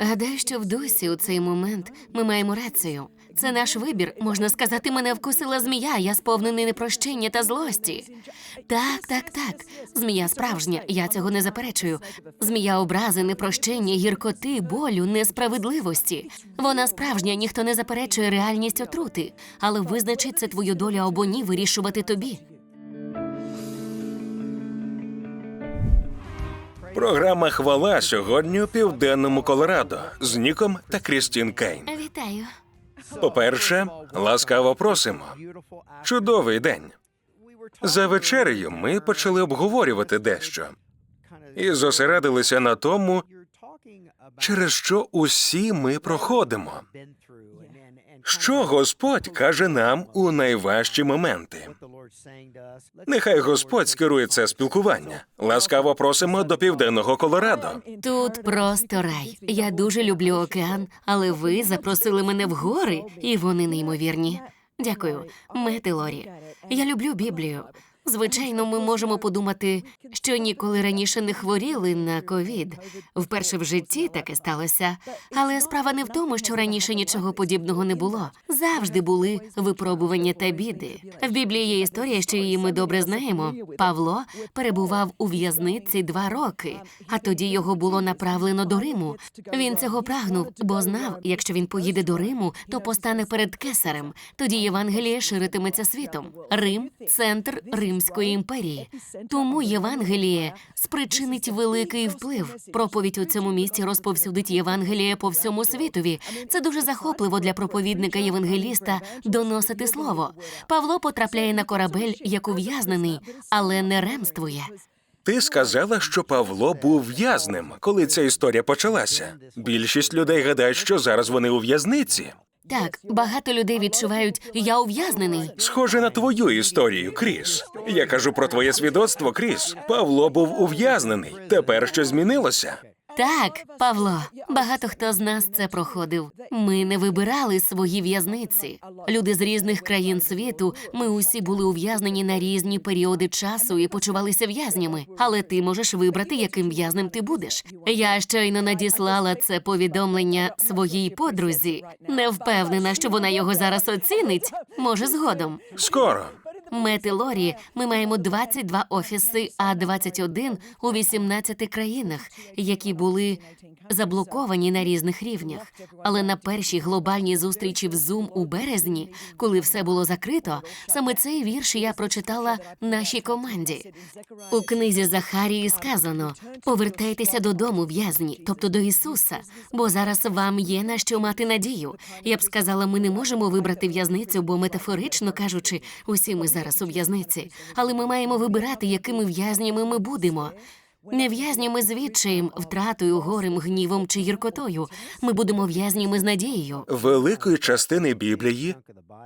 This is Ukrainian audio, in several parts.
Гадаю, що в дусі у цей момент ми маємо рацію. Це наш вибір. Можна сказати, мене вкусила змія. Я сповнений непрощення та злості. Так, так, так. Змія справжня. Я цього не заперечую. Змія образи, непрощення, гіркоти, болю, несправедливості. Вона справжня, ніхто не заперечує реальність отрути, але визначить це твою долю або ні вирішувати тобі. Програма Хвала сьогодні у південному Колорадо з Ніком та Крістін Кейн. Вітаю. По-перше, ласкаво просимо. Чудовий день. За вечерею ми почали обговорювати дещо і зосередилися на тому, через що усі ми проходимо. Що Господь каже нам у найважчі моменти. Нехай Господь скерує це спілкування. Ласкаво просимо до південного Колорадо. Тут просто рай. Я дуже люблю океан, але ви запросили мене в гори, і вони неймовірні. Дякую, Мети Лорі. Я люблю Біблію. Звичайно, ми можемо подумати, що ніколи раніше не хворіли на ковід. Вперше в житті таке сталося. Але справа не в тому, що раніше нічого подібного не було. Завжди були випробування та біди. В Біблії є історія, що її ми добре знаємо. Павло перебував у в'язниці два роки, а тоді його було направлено до Риму. Він цього прагнув, бо знав, якщо він поїде до Риму, то постане перед кесарем. Тоді Євангеліє ширитиметься світом. Рим центр Римської імперії. Тому Євангеліє спричинить великий вплив. Проповідь у цьому місці розповсюдить Євангеліє по всьому світові. Це дуже захопливо для проповідника євангеліста доносити слово. Павло потрапляє на корабель як ув'язнений, але не ремствує. Ти сказала, що Павло був в'язнем, коли ця історія почалася. Більшість людей гадають, що зараз вони у в'язниці. Так, багато людей відчувають, я ув'язнений. Схоже на твою історію, Кріс. Я кажу про твоє свідоцтво, Кріс. Павло був ув'язнений. Тепер що змінилося? Так, Павло, багато хто з нас це проходив. Ми не вибирали свої в'язниці. Люди з різних країн світу. Ми усі були ув'язнені на різні періоди часу і почувалися в'язнями. Але ти можеш вибрати, яким в'язнем ти будеш. Я щойно надіслала це повідомлення своїй подрузі. Не впевнена, що вона його зараз оцінить. Може, згодом. Скоро. Мети Лорі ми маємо 22 офіси, а 21 у 18 країнах, які були заблоковані на різних рівнях. Але на першій глобальній зустрічі в Zoom у березні, коли все було закрито, саме цей вірш я прочитала нашій команді. У книзі Захарії сказано: повертайтеся додому, в'язні, тобто до Ісуса, бо зараз вам є на що мати надію. Я б сказала, ми не можемо вибрати в'язницю, бо метафорично кажучи, усі ми зараз у в'язниці, але ми маємо вибирати, якими в'язнями ми будемо. Не в'язнями з відчаєм, втратою, горем, гнівом чи гіркотою. Ми будемо в'язнями з надією. Великої частини Біблії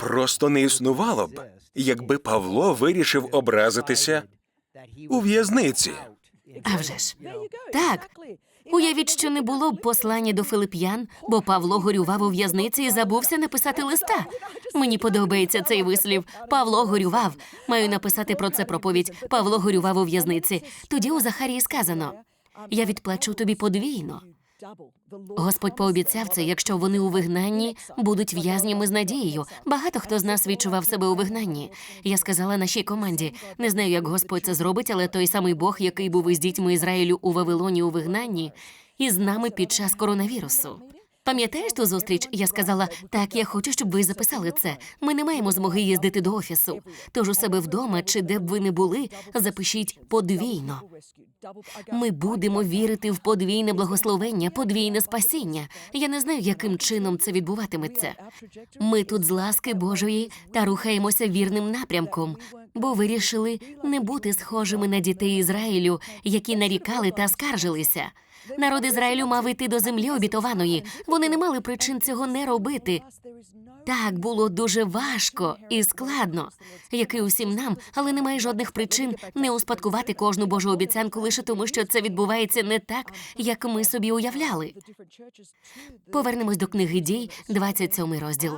просто не існувало б, якби Павло вирішив образитися у в'язниці. А вже ж. Так. Уявіть, що не було б послання до Филип'ян, бо Павло горював у в'язниці і забувся написати листа. Мені подобається цей вислів. Павло горював. Маю написати про це проповідь. Павло горював у в'язниці. Тоді у Захарії сказано: Я відплачу тобі подвійно. Господь пообіцяв це, якщо вони у вигнанні будуть в'язнями з надією. Багато хто з нас відчував себе у вигнанні. Я сказала нашій команді: не знаю, як Господь це зробить, але той самий Бог, який був із дітьми Ізраїлю у Вавилоні у вигнанні, і з нами під час коронавірусу. Пам'ятаєш ту зустріч? Я сказала, так, я хочу, щоб ви записали це. Ми не маємо змоги їздити до офісу. Тож у себе вдома чи де б ви не були, запишіть подвійно. Ми будемо вірити в подвійне благословення, подвійне спасіння. Я не знаю, яким чином це відбуватиметься. Ми тут з ласки Божої та рухаємося вірним напрямком, бо вирішили не бути схожими на дітей Ізраїлю, які нарікали та скаржилися. Народ Ізраїлю мав йти до землі обітованої. Вони не мали причин цього не робити. Так було дуже важко і складно, як і усім нам, але немає жодних причин не успадкувати кожну Божу обіцянку лише тому, що це відбувається не так, як ми собі уявляли. Повернемось до книги дій, 27 розділ.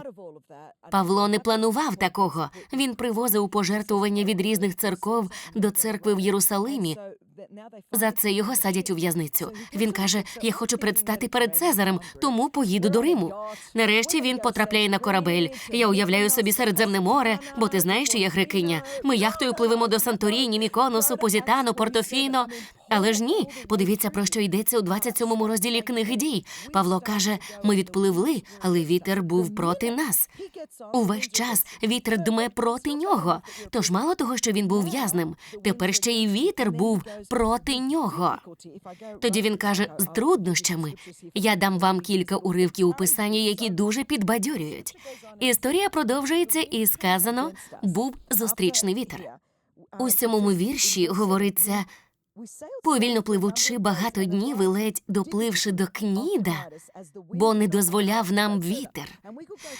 Павло не планував такого. Він привозив пожертвування від різних церков до церкви в Єрусалимі. За це його садять у в'язницю. Він каже: Я хочу предстати перед Цезарем, тому поїду до Риму. Нарешті він потрапляє на корабель. Я уявляю собі Середземне море, бо ти знаєш, що я грекиня. Ми яхтою пливемо до Санторіні, Міконосу, Позітану, Портофіно. Але ж ні, подивіться про що йдеться у 27-му розділі книги дій. Павло каже: ми відпливли, але вітер був проти нас. Увесь час вітер дме проти нього. Тож мало того, що він був в'язнем, тепер ще й вітер був проти нього. Тоді він каже з труднощами. Я дам вам кілька уривків у писанні, які дуже підбадьорюють. Історія продовжується, і сказано був зустрічний вітер. У сьомому вірші говориться повільно пливучи багато днів і ледь допливши до Кніда, бо не дозволяв нам вітер.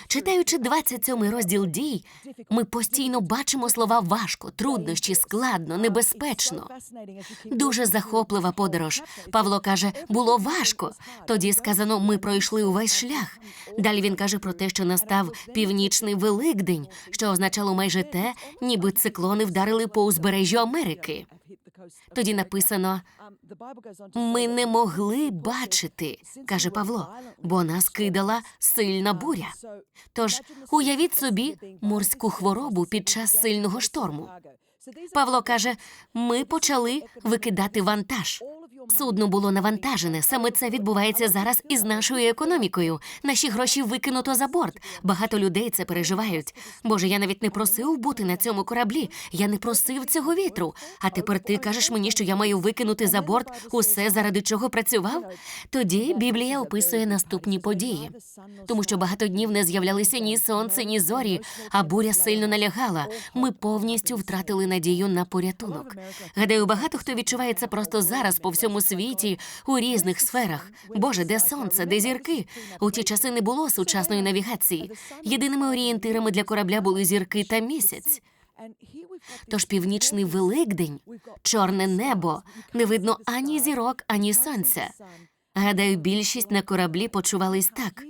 Читаючи 27 розділ дій, ми постійно бачимо слова важко, труднощі, складно, небезпечно. Дуже захоплива подорож. Павло каже, було важко. Тоді сказано, ми пройшли увесь шлях. Далі він каже про те, що настав північний Великдень, що означало майже те, ніби циклони вдарили по узбережжю Америки. Тоді написано: ми не могли бачити, каже Павло, бо нас кидала сильна буря. Тож уявіть собі морську хворобу під час сильного шторму. Павло каже: ми почали викидати вантаж. Судно було навантажене. Саме це відбувається зараз із нашою економікою. Наші гроші викинуто за борт. Багато людей це переживають. Боже, я навіть не просив бути на цьому кораблі. Я не просив цього вітру. А тепер ти кажеш мені, що я маю викинути за борт усе, заради чого працював. Тоді Біблія описує наступні події, тому що багато днів не з'являлися ні сонце, ні зорі, а буря сильно налягала. Ми повністю втратили надію на порятунок. Гадаю, багато хто відчуває це просто зараз по всьому світі у різних сферах. Боже, де сонце, де зірки? У ті часи не було сучасної навігації. Єдиними орієнтирами для корабля були зірки та місяць. Тож північний Великдень, чорне небо, не видно ані зірок, ані сонця. Гадаю, більшість на кораблі почувались так.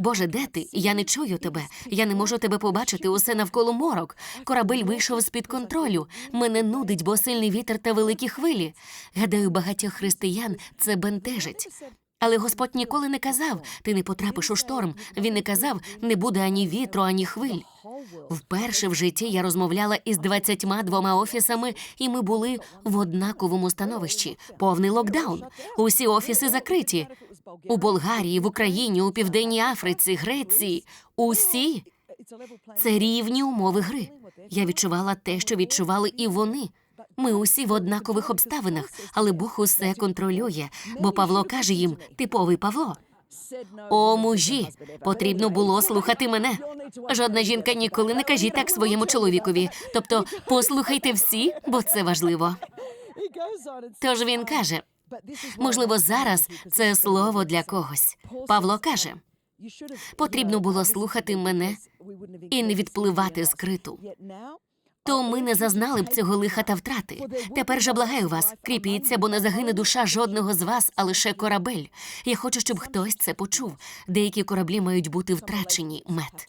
Боже, де ти? Я не чую тебе. Я не можу тебе побачити. Усе навколо морок. Корабель вийшов з під контролю. Мене нудить, бо сильний вітер та великі хвилі. Гадаю, багатьох християн це бентежить. Але Господь ніколи не казав, ти не потрапиш у шторм. Він не казав, не буде ані вітру, ані хвиль. Вперше в житті я розмовляла із 22 офісами, і ми були в однаковому становищі. Повний локдаун. Усі офіси закриті. У Болгарії, в Україні, у Південній Африці, Греції. Усі це рівні умови гри. Я відчувала те, що відчували і вони. Ми усі в однакових обставинах, але Бог усе контролює, бо Павло каже їм типовий Павло. О, мужі, потрібно було слухати мене. Жодна жінка ніколи не кажіть так своєму чоловікові. Тобто, послухайте всі, бо це важливо. Тож він каже: можливо, зараз це слово для когось. Павло каже: потрібно було слухати мене і не відпливати з криту. То ми не зазнали б цього лиха та втрати. Тепер же благаю вас, кріпіться, бо не загине душа жодного з вас, а лише корабель. Я хочу, щоб хтось це почув. Деякі кораблі мають бути втрачені. Мед.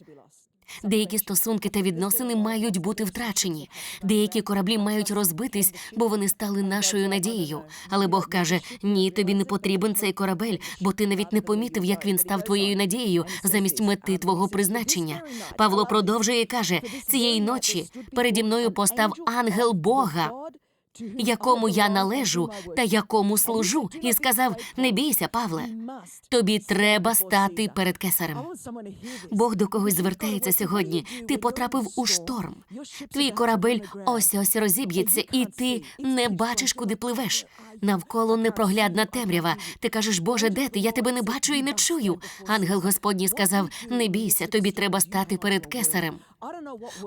Деякі стосунки та відносини мають бути втрачені. Деякі кораблі мають розбитись, бо вони стали нашою надією. Але Бог каже: ні, тобі не потрібен цей корабель, бо ти навіть не помітив, як він став твоєю надією замість мети твого призначення. Павло продовжує і каже: цієї ночі переді мною постав ангел Бога. Якому я належу та якому служу, і сказав: Не бійся, Павле, тобі треба стати перед кесарем. Бог до когось звертається сьогодні. Ти потрапив у шторм. Твій корабель ось ось розіб'ється, і ти не бачиш, куди пливеш. Навколо непроглядна темрява. Ти кажеш, Боже, де ти? Я тебе не бачу і не чую. Ангел Господній сказав: Не бійся, тобі треба стати перед кесарем.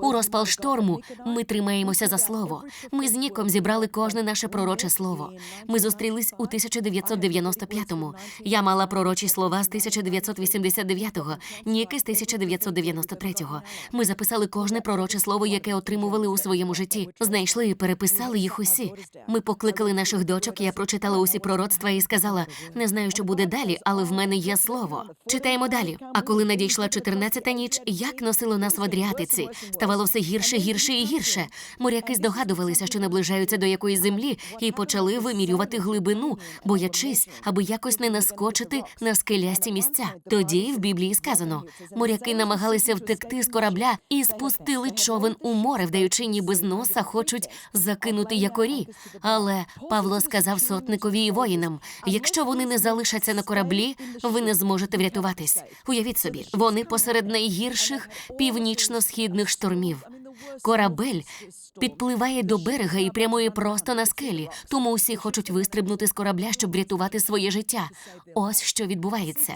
У розпал шторму ми тримаємося за слово. Ми з Ніком зібрали кожне наше пророче слово. Ми зустрілись у 1995-му. Я мала пророчі слова з 1989-го, Ніки з 1993-го. Ми записали кожне пророче слово, яке отримували у своєму житті. Знайшли і переписали їх усі. Ми покликали наших дочок. Я прочитала усі пророцтва і сказала: не знаю, що буде далі, але в мене є слово. Читаємо далі. А коли надійшла 14-та ніч, як носило нас в Адріатиці, небезпеці. Ставало все гірше, гірше і гірше. Моряки здогадувалися, що наближаються до якоїсь землі, і почали вимірювати глибину, боячись, аби якось не наскочити на скелясті місця. Тоді в Біблії сказано: моряки намагалися втекти з корабля і спустили човен у море, вдаючи, ніби з носа хочуть закинути якорі. Але Павло сказав сотникові і воїнам: якщо вони не залишаться на кораблі, ви не зможете врятуватись. Уявіть собі, вони посеред найгірших північно-східних штормів. Корабель підпливає до берега і прямує просто на скелі, тому усі хочуть вистрибнути з корабля, щоб врятувати своє життя. Ось що відбувається.